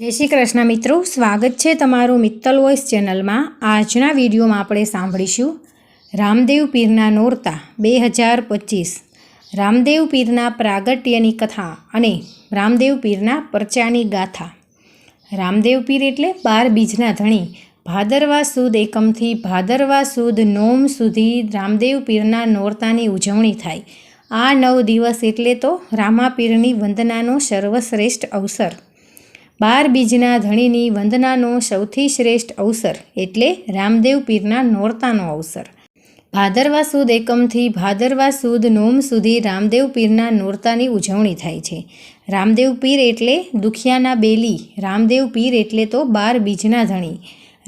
જય શ્રી કૃષ્ણ મિત્રો, સ્વાગત છે તમારું મિત્તલ વોઇસ ચેનલમાં. આજના વિડીયોમાં આપણે સાંભળીશું રામદેવ પીરના નોરતા બે હજાર પચીસ. રામદેવ પીરના પ્રાગટ્યની કથા અને રામદેવ પીરના પરચાની ગાથા. રામદેવ પીર એટલે બાર બીજના ધણી. ભાદરવા સુદ એકમથી ભાદરવા સુદ નોમ સુધી રામદેવ પીરના નોરતાની ઉજવણી થાય. આ નવ દિવસ એટલે તો રામા પીરની વંદનાનો સર્વશ્રેષ્ઠ અવસર. બાર બીજના ધણીની વંદનાનો સૌથી શ્રેષ્ઠ અવસર એટલે રામદેવ પીરના નોરતાનો અવસર. ભાદરવા સુદ એકમથી ભાદરવા સુદ નોમ સુધી રામદેવ પીરના નોરતાની ઉજવણી થાય છે. રામદેવ પીર એટલે દુખિયાના બેલી, રામદેવ પીર એટલે તો બાર બીજના ધણી.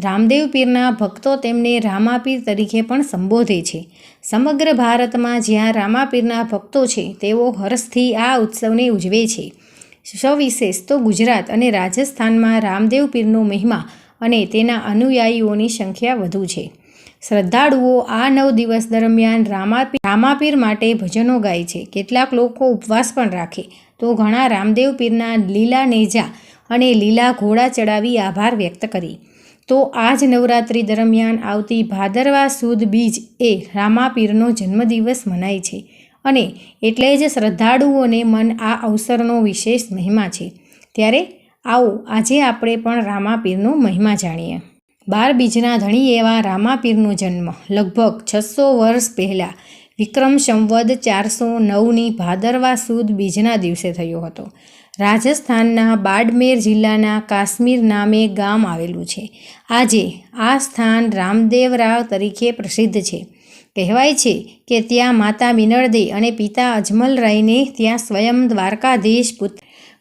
રામદેવ પીરના ભક્તો તેમને રામાપીર તરીકે પણ સંબોધે છે. સમગ્ર ભારતમાં જ્યાં રામાપીરના ભક્તો છે, તેઓ હર્ષથી આ ઉત્સવને ઉજવે છે. સવિશેષ તો ગુજરાત અને રાજસ્થાનમાં રામદેવ પીરનો મહિમા અને તેના અનુયાયીઓની સંખ્યા વધુ છે. શ્રદ્ધાળુઓ આ નવ દિવસ દરમિયાન રામાપીર રામાપીર માટે ભજનો ગાય છે. કેટલાક લોકો ઉપવાસ પણ રાખે. તો ઘણા રામદેવ પીરના લીલા નેજા અને લીલા ઘોડા ચડાવી આભાર વ્યક્ત કરી. તો આ જ નવરાત્રિ દરમિયાન આવતી ભાદરવા સુદ બીજ એ રામાપીરનો જન્મદિવસ મનાય છે. અને એટલે જ શ્રદ્ધાળુઓને મન આ અવસરનો વિશેષ મહિમા છે. ત્યારે આવો આજે આપણે પણ રામાપીરનો મહિમા જાણીએ. બાર બીજના ધણી એવા રામાપીરનો જન્મ લગભગ છસો વર્ષ પહેલાં વિક્રમ સંવદ ચારસો નવની ભાદરવા સુદ બીજના દિવસે થયો હતો. રાજસ્થાનના બાડમેર જિલ્લાના કાશ્મીર નામે ગામ આવેલું છે. આજે આ સ્થાન રામદેવરાવ તરીકે પ્રસિદ્ધ છે. કહેવાય છે કે ત્યાં માતા મિનળદે અને પિતા અજમલરાયને ત્યાં સ્વયં દ્વારકાધીશ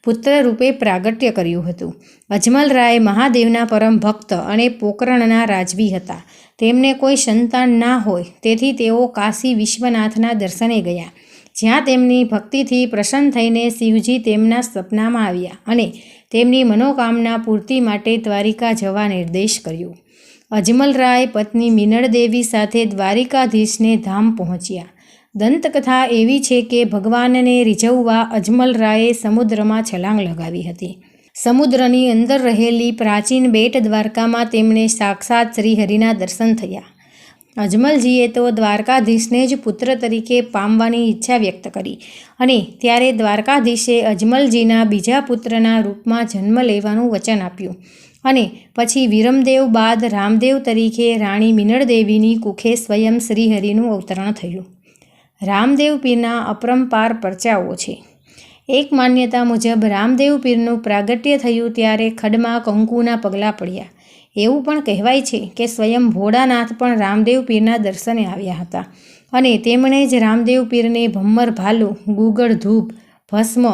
પુત્ર રૂપે પ્રાગટ્ય કર્યું હતું. અજમલરાય મહાદેવના પરમ ભક્ત અને પોકરણના રાજવી હતા. તેમને કોઈ સંતાન ના હોય, તેથી તેઓ કાશી વિશ્વનાથના દર્શને ગયા. જ્યાં તેમની ભક્તિથી પ્રસન્ન થઈને શિવજી તેમના સપનામાં આવ્યા અને તેમની મનોકામના પૂર્તિ માટે દ્વારિકા જવા નિર્દેશ કર્યો. અજમલરાય પત્ની મિનળદેવી સાથે દ્વારિકાધીશને ધામ પહોંચ્યા. દંતકથા એવી છે કે ભગવાનને રીઝવવા અજમલરાયે સમુદ્રમાં છલાંગ લગાવી હતી. સમુદ્રની અંદર રહેલી પ્રાચીન બેટ દ્વારકામાં તેમણે સાક્ષાત શ્રીહરિના દર્શન થયા. અજમલજીએ તો દ્વારકાધીશને જ પુત્ર તરીકે પામવાની ઈચ્છા વ્યક્ત કરી અને ત્યારે દ્વારકાધીશે અજમલજીના બીજા પુત્રના રૂપમાં જન્મ લેવાનું વચન આપ્યું અને પછી વિરમદેવ બાદ રામદેવ તરીકે રાણી મિનળદેવીની કુખે સ્વયં શ્રીહરિનું અવતરણ થયું. રામદેવ પીરના અપરંપાર પરચાઓ છે. એક માન્યતા મુજબ રામદેવ પીરનું પ્રાગટ્ય થયું ત્યારે ખડમાં કંકુના પગલાં પડ્યા. એવું પણ કહેવાય છે કે સ્વયં ભોળાનાથ પણ રામદેવ પીરના દર્શને આવ્યા હતા. અને તેમણે જ રામદેવ પીરને ભમ્મર ભાલુ, ગુગળ ધૂપ, ભસ્મ,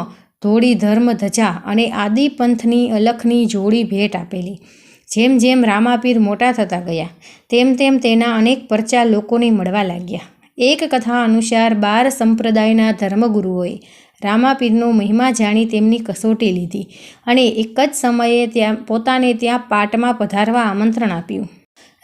ધોળી ધર્મ ધજા અને આદિ પંથની અલખની જોડી ભેટ આપેલી. જેમ જેમ રામાપીર મોટા થતા ગયા, તેમ તેમ તેના અનેક પરચા લોકોને મળવા લાગ્યા. એક કથા અનુસાર બાર સંપ્રદાયના ધર્મગુરુઓએ રામાપીરનો મહિમા જાણી તેમની કસોટી લીધી અને એક જ સમયે ત્યાં પોતાને ત્યાં પાટમાં પધારવા આમંત્રણ આપ્યું.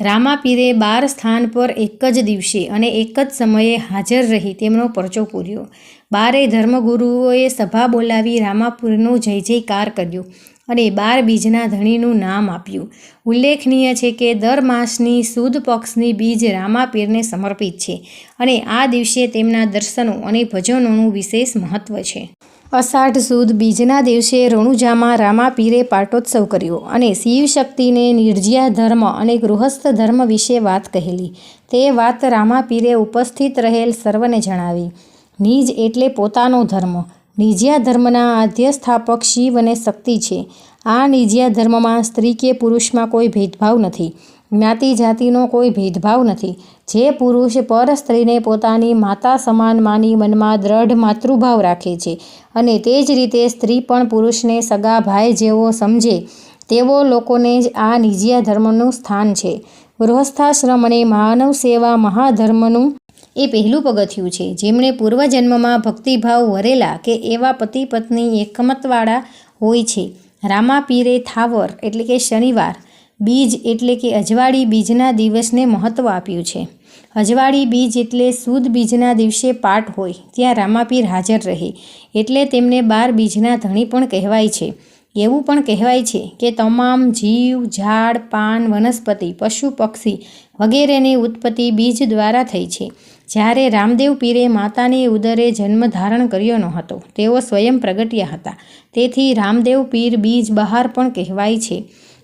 રામાપીરે બાર સ્થાન પર એક જ દિવસે અને એક જ સમયે હાજર રહી તેમનો પરચો પૂર્યો. બારે ધર્મગુરુઓએ સભા બોલાવી રામાપુરનો જય જયકાર કર્યો. અને બાર બીજના ધણીનું નામ આપ્યું. ઉલ્લેખનીય છે કે દર માસની સુદ પક્ષની બીજ રામાપીરને સમર્પિત છે અને આ દિવસે તેમના દર્શનો અને ભજનોનું વિશેષ મહત્વ છે. અષાઢ સુદ બીજના દિવસે રણુજામાં રામાપીરે પાટોત્સવ કર્યો અને શિવ શક્તિને નિર્જિયા ધર્મ અને ગૃહસ્થ ધર્મ વિશે વાત કહેલી. તે વાત રામાપીરે ઉપસ્થિત રહેલ સર્વને જણાવી. નિજ એટલે પોતાનો ધર્મ. નિજ્યા ધર્મના આદ્ય સ્થાપક શિવ અને શક્તિ છે. આ નિજ્યા ધર્મમાં સ્ત્રી કે પુરુષમાં કોઈ ભેદભાવ નથી. જ્ઞાતિ જાતિનો કોઈ ભેદભાવ નથી. જે પુરુષ પર સ્ત્રીને પોતાની માતા સમાન માની મનમાં દ્રઢ માતૃભાવ રાખે છે અને તે જ રીતે સ્ત્રી પણ પુરુષને સગા ભાઈ જેવો સમજે, તેવો લોકોને જ આ નિજ્યા ધર્મનું સ્થાન છે. ગૃહસ્થાશ્રમ અને માનવ સેવા મહાધર્મનું એ પહેલું પગથિયું છે. જેમણે પૂર્વજન્મમાં ભક્તિભાવ વરેલા કે એવા પતિ પત્ની એકમતવાળા હોય છે. રામાપીરે થાવર એટલે કે શનિવાર, બીજ એટલે કે અજવાળી બીજના દિવસને મહત્ત્વ આપ્યું છે. અજવાળી બીજ એટલે સુદ બીજના દિવસે પાઠ હોય, ત્યાં રામાપીર હાજર રહે. એટલે તેમને બાર બીજના ધણી પણ કહેવાય છે. એવું પણ કહેવાય છે કે તમામ જીવ, ઝાડ, પાન, વનસ્પતિ, પશુ, પક્ષી વગેરેની ઉત્પત્તિ બીજ દ્વારા થઈ છે. જ્યારે રામદેવ પીરે માતાની ઉદરે જન્મ ધારણ કર્યો ન હતો તેઓ સ્વયં પ્રગટ્યા હતા. તેથી રામદેવ પીર બીજ બહાર પણ કહેવાય છે.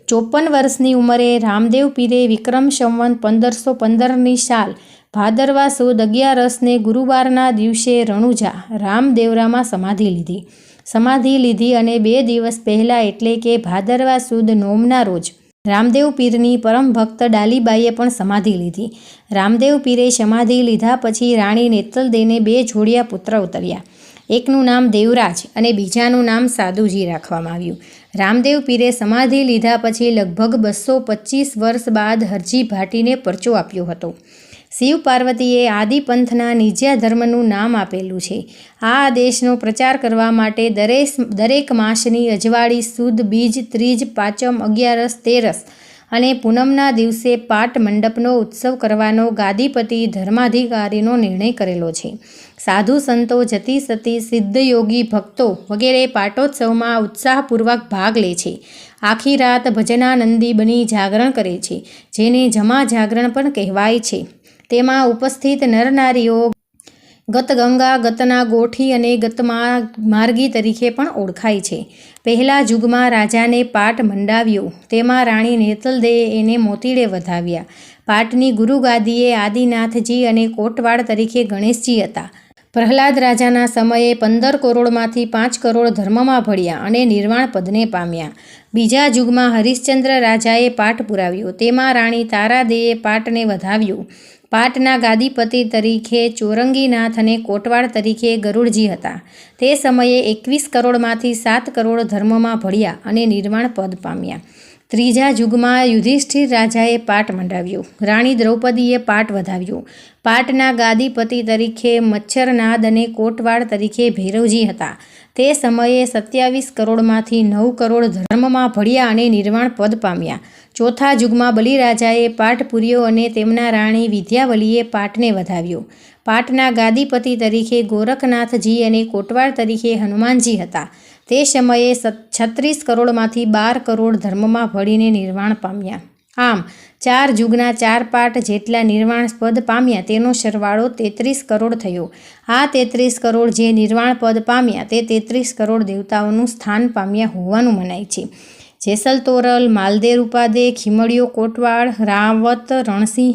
ચોપન વર્ષની ઉંમરે રામદેવ પીરે વિક્રમ સંવંત પંદરસો પંદરની સાલ ભાદરવા સુદ અગિયારસને ગુરુવારના દિવસે રણુજા રામદેવરામાં સમાધિ લીધી. સમાધિ લીધી અને બે દિવસ પહેલાં એટલે કે ભાદરવા સુદ નોમના રોજ રામદેવ પીરની પરમ ભક્ત ડાલીબાઈએ પણ સમાધિ લીધી. રામદેવ પીરે સમાધિ લીધા પછી રાણી નેતલદેને બે જોડિયા પુત્ર ઉતર્યા. એકનું નામ દેવરાજ અને બીજાનું નામ સાધુજી રાખવામાં આવ્યું. રામદેવ પીરે સમાધિ લીધા પછી લગભગ બસો પચીસ વર્ષ બાદ હરજી ભાટીને પરચો આપ્યો હતો. શિવ પાર્વતીએ આદિપંથના નિજ્યા ધર્મનું નામ આપેલું છે. આ આદેશનો પ્રચાર કરવા માટે દરેક દરેક માસની અજવાળી સુદ, બીજ, ત્રીજ, પાંચમ, અગિયારસ, તેરસ અને પૂનમના દિવસે પાટ મંડપનો ઉત્સવ કરવાનો ગાદીપતિ ધર્માધિકારીનો નિર્ણય કરેલો છે. સાધુ સંતો, જતી સતી સિદ્ધયોગી ભક્તો વગેરે પાટોત્સવમાં ઉત્સાહપૂર્વક ભાગ લે છે. આખી રાત ભજનાનંદી બની જાગરણ કરે છે, જેને જમા જાગરણ પણ કહેવાય છે. તેમાં ઉપસ્થિત નરનારીઓ ગતગંગા, ગતના ગોઠી અને ગતમાં માર્ગી તરીકે પણ ઓળખાય છે. પહેલા યુગમાં રાજાને પાટ મંડાવ્યો. તેમાં રાણી નેતલદેએ એને મોતીડે વધાવ્યા. પાટની ગુરુગાદીએ આદિનાથજી અને કોટવાડ તરીકે ગણેશજી હતા. પ્રહલાદ રાજાના સમયે પંદર કરોડમાંથી પાંચ કરોડ ધર્મમાં ભળ્યા અને નિર્વાણ પદને પામ્યા. બીજા યુગમાં હરિશ્ચંદ્ર રાજાએ પાઠ પુરાવ્યો. તેમાં રાણી તારાદેએ પાટને વધાવ્યું. પાટના ગાદીપતિ તરીકે ચોરંગીનાથ અને કોટવાડ તરીકે ગરુડજી હતા. તે સમયે એકવીસ કરોડમાંથી સાત કરોડ ધર્મમાં ભળ્યા અને નિર્વાણ પદ પામ્યા. ત્રીજા યુગમાં યુધિષ્ઠિર રાજાએ પાટ મંડાવ્યો. રાણી દ્રૌપદીએ પાટ વધાવ્યો. પાટના ગાદીપતિ તરીકે મચ્છરનાદ અને કોટવાડ તરીકે ભૈરવજી હતા. તે સમયે સત્યાવીસ કરોડમાંથી નવ કરોડ ધર્મમાં ભળ્યા અને નિર્વાણ પદ પામ્યા. ચોથા યુગમાં બલિરાજાએ પાઠ પૂર્યો અને તેમના રાણી વિદ્યાવલીએ પાટને વધાવ્યો. પાટના ગાદીપતિ તરીકે ગોરખનાથજી અને કોટવાડ તરીકે હનુમાનજી હતા. તે સમયે છત્રીસ કરોડમાંથી બાર કરોડ ધર્મમાં ભળીને નિર્વાણ પામ્યા. આમ, ચાર યુગના ચાર પાઠ જેટલા નિર્વાણ પદ પામ્યા તેનો સરવાળો તેત્રીસ કરોડ થયો. આ તેત્રીસ કરોડ જે નિર્વાણ પદ પામ્યા તે તેત્રીસ કરોડ દેવતાઓનું સ્થાન પામ્યા હોવાનું મનાય છે. જેસલ તોરલ માલદેર ઉપાદે ખીમડીયો કોટવાડ રાવત, રણસિંહ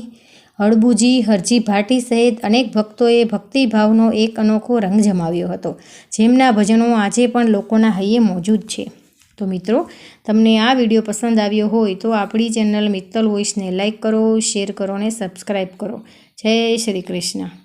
હળબુજી, હરજી ભાટી સહિત અનેક ભક્તોએ ભક્તિભાવનો એક અનોખો રંગ જમાવ્યો હતો. જેમના ભજનો આજે પણ લોકોના હૈયે મોજૂદ છે. તો મિત્રો, તમને આ વીડિયો પસંદ આવ્યો હોય તો આપણી ચેનલ મિત્તલ વોઇસને લાઇક કરો, શેર કરો અને સબસ્ક્રાઈબ કરો. જય શ્રી કૃષ્ણ.